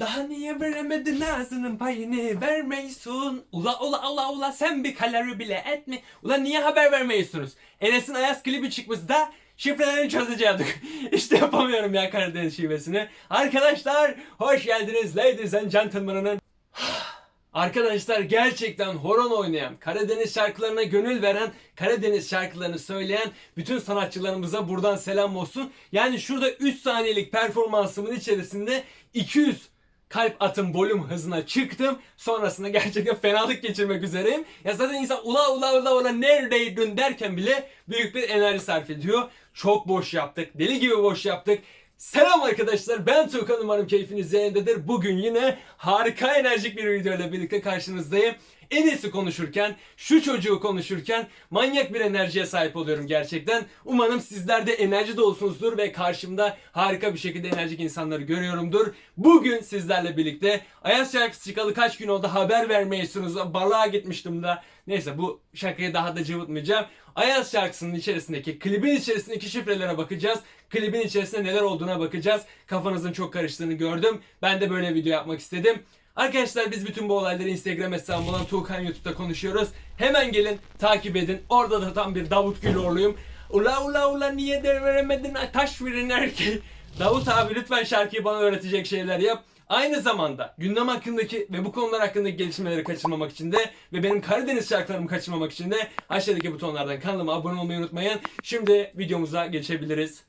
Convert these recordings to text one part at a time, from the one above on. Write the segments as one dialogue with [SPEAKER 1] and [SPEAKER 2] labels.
[SPEAKER 1] Daha niye veremedin ağzının payını vermeyisun? Ula ula ula ula sen bir kalori bile etme. Ula niye haber vermiyorsunuz? Enes'in Ayaz klibi çıkmış da şifrelerini çözeceğiz. işte yapamıyorum ya Karadeniz şivesini. Arkadaşlar hoş geldiniz ladies and gentlemen'ın Arkadaşlar gerçekten horon oynayan, Karadeniz şarkılarına gönül veren, Karadeniz şarkılarını söyleyen bütün sanatçılarımıza buradan selam olsun. Yani şurada 3 saniyelik performansımın içerisinde 200 kalp atım volüm hızına çıktım. Sonrasında gerçekten fenalık geçirmek üzereyim. Ya zaten insan ula ula ula ula neredeydin derken bile büyük bir enerji sarf ediyor. Çok boş yaptık. Deli gibi boş yaptık. Selam arkadaşlar ben Tuğkan umarım keyfiniz yerindedir. Bugün yine harika enerjik bir video ile birlikte karşınızdayım. En iyisi konuşurken, şu çocuğu konuşurken manyak bir enerjiye sahip oluyorum gerçekten. Umarım sizler de enerji dolusunuzdur ve karşımda harika bir şekilde enerjik insanları görüyorumdur. Bugün sizlerle birlikte Ayaz şarkısı çıkalı kaç gün oldu haber vermeyiyorsunuz. Balığa gitmiştim da. Neyse bu şakayı daha da cıvıtmayacağım. Ayaz şarkısının içerisindeki, klibin içerisindeki şifrelere bakacağız. Klibin içerisinde neler olduğuna bakacağız. Kafanızın çok karıştığını gördüm. Ben de böyle video yapmak istedim. Arkadaşlar biz bütün bu olayları Instagram hesabım olan Tuğkan YouTube'da konuşuyoruz. Hemen gelin takip edin. Orada da tam bir Davut Gülorluyum. Ula ula ula niye de veremedin taş verin erkeği. Davut abi lütfen şarkıyı bana öğretecek şeyler yap. Aynı zamanda gündem hakkındaki ve bu konular hakkındaki gelişmeleri kaçırmamak için de ve benim Karadeniz şarkılarımı kaçırmamak için de aşağıdaki butonlardan kanalıma abone olmayı unutmayın. Şimdi videomuza geçebiliriz.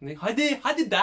[SPEAKER 1] Ne? Hadi hadi da.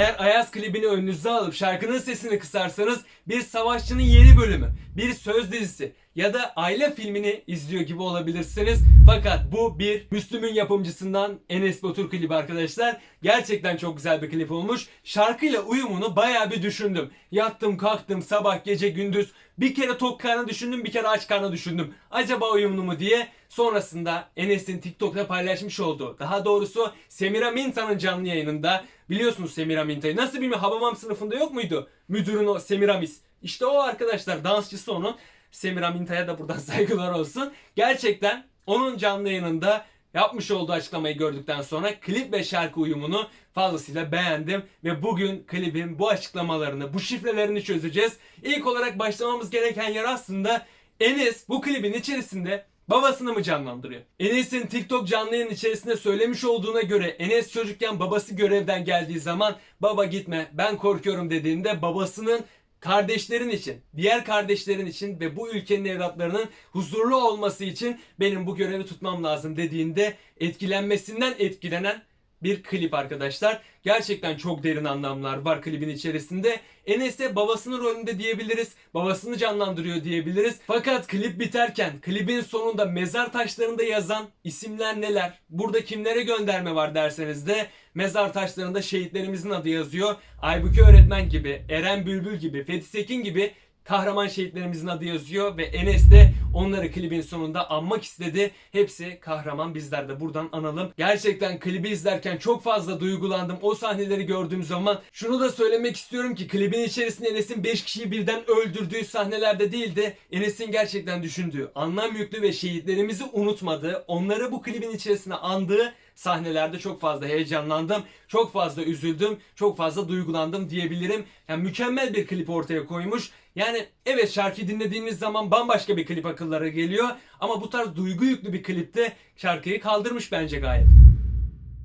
[SPEAKER 1] Eğer Ayaz klibini önünüze alıp şarkının sesini kısarsanız bir savaşçının yeni bölümü, bir söz dizisi ya da aile filmini izliyor gibi olabilirsiniz. Fakat bu bir Müslüm'ün yapımcısından Enes Batur klibi arkadaşlar. Gerçekten çok güzel bir klip olmuş. Şarkıyla uyumunu bayağı bir düşündüm. Yattım kalktım sabah gece gündüz. Bir kere tok karnı düşündüm bir kere aç karnı düşündüm. Acaba uyumlu mu diye. Sonrasında Enes'in TikTok'ta paylaşmış olduğu daha doğrusu Semira Minta'nın canlı yayınında biliyorsunuz Semira Minta'yı nasıl bilmiyorum Habamam sınıfında yok muydu? Müdürün o Semiramis. İşte o arkadaşlar dansçısı onun. Semira Minta'ya da buradan saygılar olsun. Gerçekten onun canlı yayınında yapmış olduğu açıklamayı gördükten sonra klip ve şarkı uyumunu fazlasıyla beğendim ve bugün klibin bu açıklamalarını, bu şifrelerini çözeceğiz. İlk olarak başlamamız gereken yer aslında Enes bu klibin içerisinde babasını mı canlandırıyor? Enes'in TikTok canlı yayın içerisinde söylemiş olduğuna göre Enes çocukken babası görevden geldiği zaman baba gitme ben korkuyorum dediğinde babasının kardeşlerin için, diğer kardeşlerin için ve bu ülkenin evlatlarının huzurlu olması için benim bu görevi tutmam lazım dediğinde etkilenmesinden etkilenen bir klip arkadaşlar. Gerçekten çok derin anlamlar var klibin içerisinde. Enes de babasının rolünde diyebiliriz. Babasını canlandırıyor diyebiliriz. Fakat klip biterken klibin sonunda mezar taşlarında yazan isimler neler? Burada kimlere gönderme var derseniz de mezar taşlarında şehitlerimizin adı yazıyor. Aybüke öğretmen gibi, Eren Bülbül gibi, Fethi Sekin gibi kahraman şehitlerimizin adı yazıyor ve Enes de onları klibin sonunda anmak istedi. Hepsi kahraman bizler de buradan analım. Gerçekten klibi izlerken çok fazla duygulandım. O sahneleri gördüğüm zaman şunu da söylemek istiyorum ki klibin içerisinde Enes'in 5 kişiyi birden öldürdüğü sahnelerde değil de Enes'in gerçekten düşündüğü, anlam yüklü ve şehitlerimizi unutmadığı, onları bu klibin içerisine andığı sahnelerde çok fazla heyecanlandım. Çok fazla üzüldüm. Çok fazla duygulandım diyebilirim. Yani mükemmel bir klip ortaya koymuş. Yani evet şarkıyı dinlediğiniz zaman bambaşka bir klip akıllara geliyor. Ama bu tarz duygu yüklü bir klipte şarkıyı kaldırmış bence gayet.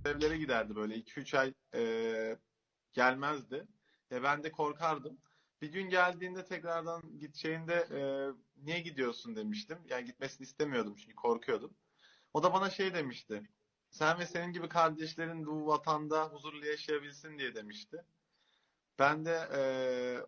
[SPEAKER 2] evlere giderdi böyle 2-3 ay e, gelmezdi. E, ben de korkardım. Bir gün geldiğinde tekrardan gideceğinde e, niye gidiyorsun demiştim. Yani gitmesini istemiyordum çünkü korkuyordum. O da bana şey demişti. Sen ve senin gibi kardeşlerin bu vatanda huzurlu yaşayabilsin diye demişti. Ben de e,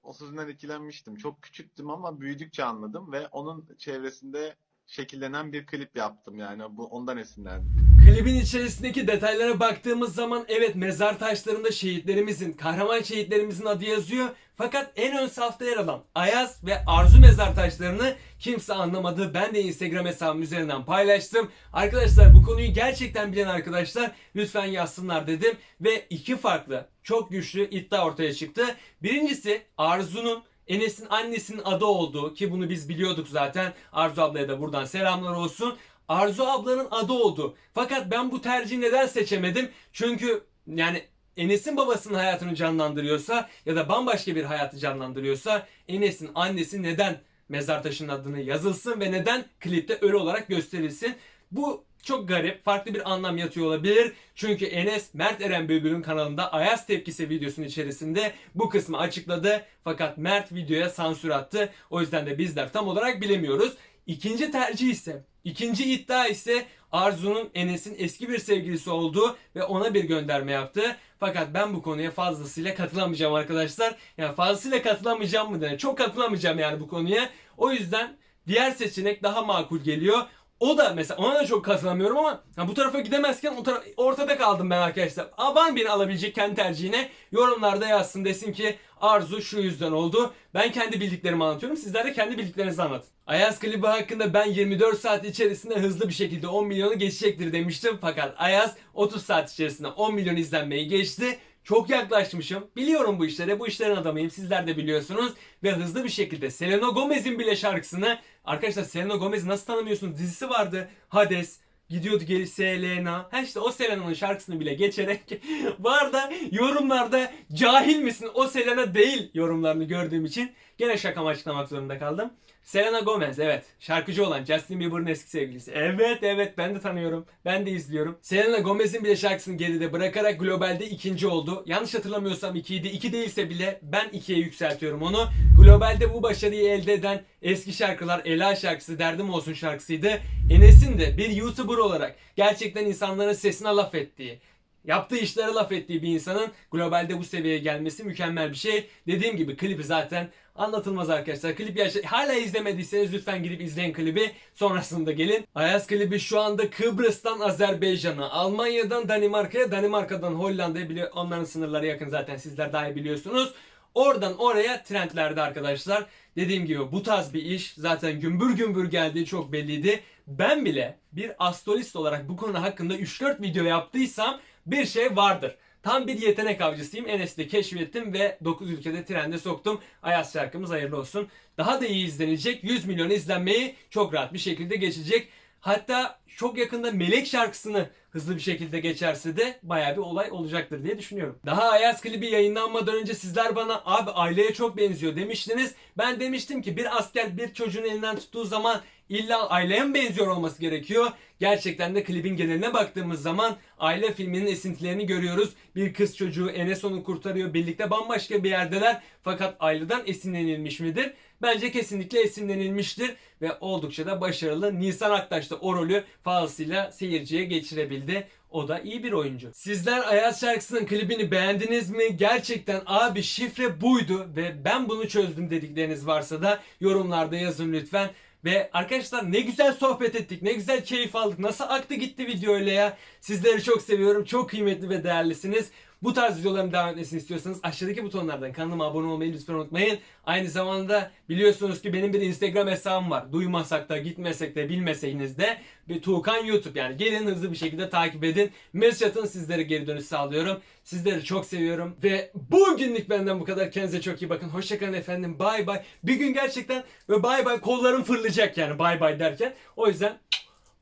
[SPEAKER 2] o sözünden etkilenmiştim. Çok küçüktüm ama büyüdükçe anladım ve onun çevresinde şekillenen bir klip yaptım yani bu ondan esinlendim.
[SPEAKER 1] Klibin içerisindeki detaylara baktığımız zaman evet mezar taşlarında şehitlerimizin, kahraman şehitlerimizin adı yazıyor. Fakat en ön safta yer alan Ayaz ve Arzu mezar taşlarını kimse anlamadı. Ben de Instagram hesabım üzerinden paylaştım. Arkadaşlar bu konuyu gerçekten bilen arkadaşlar lütfen yazsınlar dedim. Ve iki farklı çok güçlü iddia ortaya çıktı. Birincisi Arzu'nun Enes'in annesinin adı olduğu ki bunu biz biliyorduk zaten. Arzu ablaya da buradan selamlar olsun. Arzu ablanın adı oldu. Fakat ben bu tercihi neden seçemedim? Çünkü yani Enes'in babasının hayatını canlandırıyorsa ya da bambaşka bir hayatı canlandırıyorsa Enes'in annesi neden mezar taşının adını yazılsın ve neden klipte ölü olarak gösterilsin? Bu çok garip, farklı bir anlam yatıyor olabilir. Çünkü Enes Mert Eren Bülbül'ün kanalında Ayaz Tepkisi videosunun içerisinde bu kısmı açıkladı. Fakat Mert videoya sansür attı. O yüzden de bizler tam olarak bilemiyoruz. İkinci tercih ise, ikinci iddia ise Arzu'nun Enes'in eski bir sevgilisi olduğu ve ona bir gönderme yaptı. Fakat ben bu konuya fazlasıyla katılamayacağım arkadaşlar. Yani fazlasıyla katılamayacağım mı denir? Çok katılamayacağım yani bu konuya. O yüzden diğer seçenek daha makul geliyor. O da mesela ona da çok katılamıyorum ama ya bu tarafa gidemezken o tara- ortada kaldım ben arkadaşlar. Mı beni alabilecek kendi tercihine? Yorumlarda yazsın desin ki Arzu şu yüzden oldu. Ben kendi bildiklerimi anlatıyorum. Sizler de kendi bildiklerinizi anlatın. Ayaz klibi hakkında ben 24 saat içerisinde hızlı bir şekilde 10 milyonu geçecektir demiştim. Fakat Ayaz 30 saat içerisinde 10 milyon izlenmeyi geçti. Çok yaklaşmışım. Biliyorum bu işlere. Bu işlerin adamıyım. Sizler de biliyorsunuz. Ve hızlı bir şekilde Selena Gomez'in bile şarkısını arkadaşlar Selena Gomez'i nasıl tanımıyorsunuz? Dizisi vardı. Hades. Gidiyordu geri Selena. Ha işte o Selena'nın şarkısını bile geçerek bu arada yorumlarda cahil misin o Selena değil yorumlarını gördüğüm için gene şakamı açıklamak zorunda kaldım. Selena Gomez evet şarkıcı olan Justin Bieber'ın eski sevgilisi. Evet evet ben de tanıyorum. Ben de izliyorum. Selena Gomez'in bile şarkısını geride bırakarak globalde ikinci oldu. Yanlış hatırlamıyorsam 2'ydi. 2 değilse bile ben 2'ye yükseltiyorum onu. Globalde bu başarıyı elde eden eski şarkılar Ela şarkısı Derdim Olsun şarkısıydı. Enes'in de bir YouTuber olarak gerçekten insanların sesine laf ettiği, yaptığı işlere laf ettiği bir insanın globalde bu seviyeye gelmesi mükemmel bir şey. Dediğim gibi klibi zaten anlatılmaz arkadaşlar. Klip yaşa- hala izlemediyseniz lütfen girip izleyin klibi. Sonrasında gelin. Ayaz klibi şu anda Kıbrıs'tan Azerbaycan'a, Almanya'dan Danimarka'ya, Danimarka'dan Hollanda'ya bile onların sınırları yakın zaten sizler daha iyi biliyorsunuz. Oradan oraya trendlerde arkadaşlar. Dediğim gibi bu tarz bir iş zaten gümbür gümbür geldiği çok belliydi. Ben bile bir astrolist olarak bu konu hakkında 3-4 video yaptıysam bir şey vardır. Tam bir yetenek avcısıyım. Enes'i de keşfettim ve 9 ülkede trende soktum. Ayaz şarkımız hayırlı olsun. Daha da iyi izlenecek. 100 milyon izlenmeyi çok rahat bir şekilde geçecek. Hatta çok yakında Melek şarkısını hızlı bir şekilde geçerse de bayağı bir olay olacaktır diye düşünüyorum. Daha Ayaz klibi yayınlanmadan önce sizler bana abi aileye çok benziyor demiştiniz. Ben demiştim ki bir asker bir çocuğun elinden tuttuğu zaman illa aileye mi benziyor olması gerekiyor? Gerçekten de klibin geneline baktığımız zaman aile filminin esintilerini görüyoruz. Bir kız çocuğu Enes onu kurtarıyor. Birlikte bambaşka bir yerdeler. Fakat aileden esinlenilmiş midir? Bence kesinlikle esinlenilmiştir ve oldukça da başarılı. Nisan Aktaş da o rolü fazlasıyla seyirciye geçirebildi. O da iyi bir oyuncu. Sizler Ayaz şarkısının klibini beğendiniz mi? Gerçekten abi şifre buydu ve ben bunu çözdüm dedikleriniz varsa da yorumlarda yazın lütfen. Ve arkadaşlar ne güzel sohbet ettik, ne güzel keyif aldık. Nasıl aktı gitti video öyle ya. Sizleri çok seviyorum, çok kıymetli ve değerlisiniz. Bu tarz videoların devam etmesini istiyorsanız aşağıdaki butonlardan kanalıma abone olmayı lütfen unutmayın. Aynı zamanda biliyorsunuz ki benim bir Instagram hesabım var. Duymasak da gitmesek de bilmeseniz de bir Tuğkan YouTube yani gelin hızlı bir şekilde takip edin. Mesaj atın sizlere geri dönüş sağlıyorum. Sizleri çok seviyorum ve bugünlük benden bu kadar. Kendinize çok iyi bakın. Hoşçakalın efendim. Bay bay. Bir gün gerçekten ve bay bay kollarım fırlayacak yani bay bay derken. O yüzden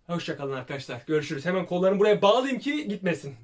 [SPEAKER 1] hoşçakalın arkadaşlar. Görüşürüz. Hemen kollarımı buraya bağlayayım ki gitmesin.